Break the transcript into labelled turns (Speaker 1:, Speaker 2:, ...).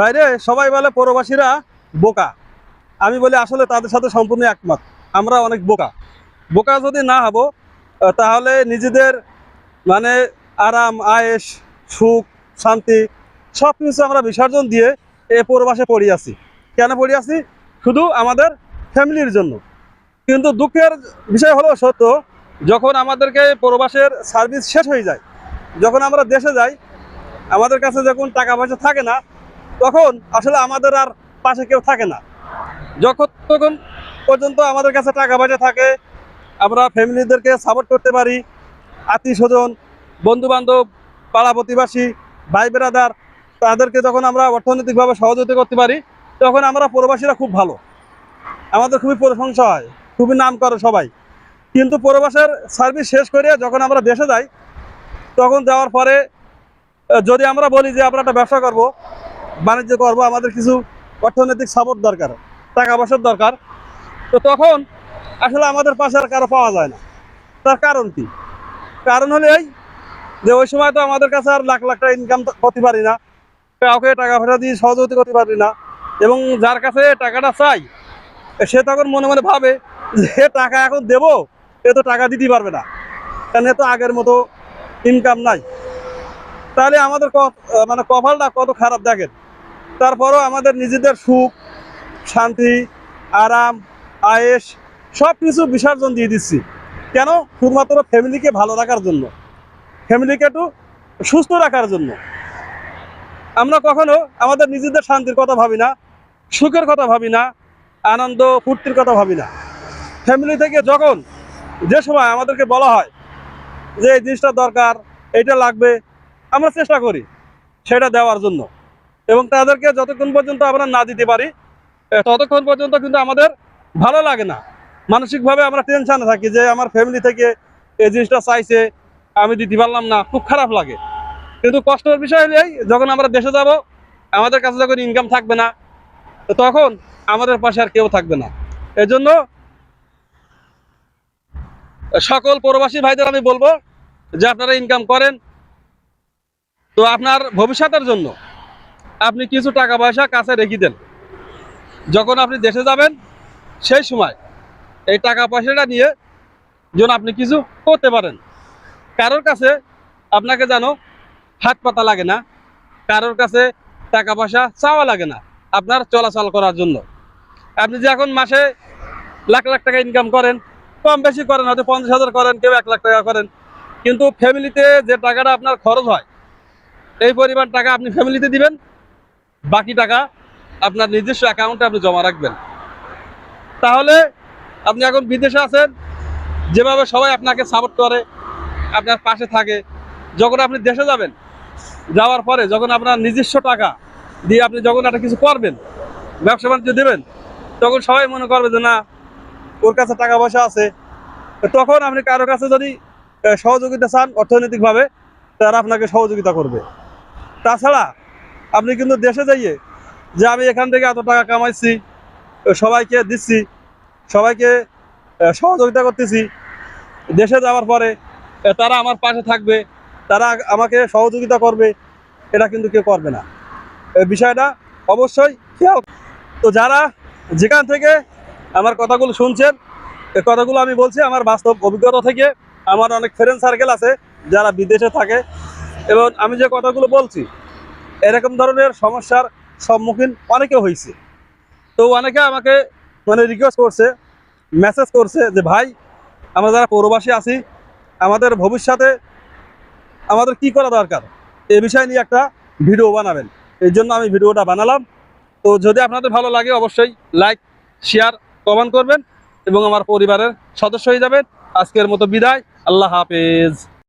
Speaker 1: বাইরে সবাই বলে প্রবাসীরা বোকা। আমি বলি আসলে তাদের সাথে সম্পূর্ণ একমত। আমরা অনেক বোকা। বোকা যদি না হব তাহলে নিজেদের মানে আরাম, আয়েস, সুখ, শান্তি সব কিছু আমরা বিসর্জন দিয়ে এ প্রবাসে পড়ে আছি কেন পড়ে আছি শুধু আমাদের ফ্যামিলির জন্য। কিন্তু দুঃখের বিষয় হলো সত্য, যখন আমাদেরকে প্রবাসের সার্ভিস শেষ হয়ে যায়, যখন আমরা দেশে যাই, আমাদের কাছে যখন টাকা পয়সা থাকে না তখন আসলে আমাদের আর পাশে কেউ থাকে না। যখন তখন পর্যন্ত আমাদের কাছে টাকা পয়সা থাকে, আমরা ফ্যামিলিদেরকে সাপোর্ট করতে পারি। আত্মীয় স্বজন বন্ধু বান্ধব পাড়া প্রতিবাসী ভাই বেরাদার তাদেরকে যখন আমরা অর্থনৈতিকভাবে সহযোগিতা করতে পারি, তখন আমরা প্রবাসীরা খুব ভালো। আমাদের খুবই প্রশংসা হয়, খুবই নাম করে সবাই। কিন্তু প্রবাসের সার্ভিস শেষ করে যখন আমরা দেশে যাই, তখন যাওয়ার পরে, যদি আমরা বলি যে আমরা একটা ব্যবসা করব বাণিজ্য করব, আমাদের কিছু অর্থনৈতিক সাপোর্ট দরকার, টাকা পয়সার দরকার। তো তখন আসলে আমাদের পাশে আর কারও পাওয়া যায় না। তার কারণ কি? কারণ হলে এই যে ওই সময় তো আমাদের কাছে আর লাখ লাখ টাকা ইনকাম করতে পারি না। কাউকে টাকা পয়সা দিয়ে সহযোগিতা করতে পারি না। এবং যার কাছে টাকাটা চাই, সে তখন মনে মনে ভাবে যে টাকা এখন দেব এ তো টাকা দিতে পারবে না। কারণ এ তো আগের মতো ইনকাম নাই। তাহলে আমাদের মানে কপালটা কত খারাপ দেখেন। তারপরও আমাদের নিজেদের সুখ, শান্তি, আরাম আয়েস সব কিছু বিসর্জন দিয়ে দিচ্ছি। কেন? শুধুমাত্র ফ্যামিলিকে ভালো রাখার জন্য। ফ্যামিলিকে একটু সুস্থ রাখার জন্য। আমরা কখনো আমাদের নিজেদের শান্তির কথা ভাবি না, সুখের কথা ভাবি না, আনন্দ, ফুর্তির কথা ভাবি না। ফ্যামিলি থেকে যখন যে সময় আমাদেরকে বলা হয় যে এই জিনিসটা দরকার, এইটা লাগবে, আমরা চেষ্টা করি সেটা দেওয়ার জন্য। এবং তাদেরকে যতক্ষণ পর্যন্ত আমরা না দিতে পারি ততক্ষণ পর্যন্ত কিন্তু আমাদের ভালো লাগে না। মানসিকভাবে আমরা টেনশনে থাকি যে আমার ফ্যামিলি থেকে এই জিনিসটা চাইছে, আমি দিতে পারলাম না, খুব খারাপ লাগে। কিন্তু কষ্টের বিষয় হলো যখন আমরা দেশে যাব, আমাদের কাছে যখন ইনকাম থাকবে না, তখন আমাদের পাশে আর কেউ থাকবে না। এজন্য সকল প্রবাসী ভাইদের আমি বলব যে আপনারা ইনকাম করেন। তো আপনার ভবিষ্যতের জন্য আপনি কিছু টাকা পয়সা কাছে রেখে দেন। যখন আপনি দেশে যাবেন, সেই সময় এই টাকা পয়সাটা নিয়ে যেন আপনি কিছু করতে পারেন। কারোর কাছে আপনাকে যেন হাত পাতা লাগে না, কারোর কাছে টাকা পয়সা চাওয়া লাগে না আপনার চলাচল করার জন্য। আপনি যে এখন মাসে লাখ লাখ টাকা ইনকাম করেন, কম বেশি করেন, হয়তো পঞ্চাশ হাজার করেন, কেউ এক লাখ টাকা করেন, কিন্তু ফ্যামিলিতে যে টাকাটা আপনার খরচ হয়, এই পরিমাণ টাকা আপনি ফ্যামিলিতে দিবেন বাকি টাকা আপনার নিজস্ব অ্যাকাউন্টে আপনি জমা রাখবেন। তাহলে আপনি এখন বিদেশে আছেন, যেভাবে সবাই আপনাকে সাপোর্ট করে, আপনার পাশে থাকে, যখন আপনি দেশে যাবেন, যাওয়ার পরে যখন আপনার নিজস্ব টাকা দিয়ে আপনি যখন একটা কিছু করবেন, ব্যবসা বাণিজ্য দেবেন, তখন সবাই মনে করবে যে না, ওর কাছে টাকা পয়সা আছে। তখন আপনি কারও কাছে যদি সহযোগিতা চান অর্থনৈতিকভাবে, তারা আপনাকে সহযোগিতা করবে। তাছাড়া আপনি কিন্তু দেশে যাইয়ে যে আমি এখান থেকে এত টাকা কামাইছি, সবাইকে দিচ্ছি, সবাইকে সহযোগিতা করতেছি, দেশে যাওয়ার পরে তারা আমার পাশে থাকবে, তারা আমাকে সহযোগিতা করবে, এটা কিন্তু কেউ করবে না। বিষয়টা অবশ্যই খেয়াল তো যারা যেখান থেকে আমার কথাগুলো শুনছেন এই কথাগুলো আমি বলছি, আমার বাস্তব অভিজ্ঞতা থেকে, আমার অনেক ফ্রেন্ড সার্কেল আছে, যারা বিদেশে থাকে। এবং আমি যে কথাগুলো বলছি এরকম ধরনের সমস্যার সম্মুখীন অনেকে হয়েছে। তো অনেকে আমাকে মানে রিকোয়েস্ট করছে মেসেজ করছে যে, ভাই, আমরা যারা পৌরবাসী আছি, আমাদের ভবিষ্যতে আমাদের কি করা দরকার? এ বিষয় নিয়ে একটা ভিডিও বানাবেন। এই জন্য আমি ভিডিওটা বানালাম। তো যদি আপনাদের ভালো লাগে, অবশ্যই লাইক শেয়ার কমেন্ট করবেন এবং আমার পরিবারের সদস্য হয়ে যাবেন। আজকের মতো বিদায়। আল্লাহ হাফেজ।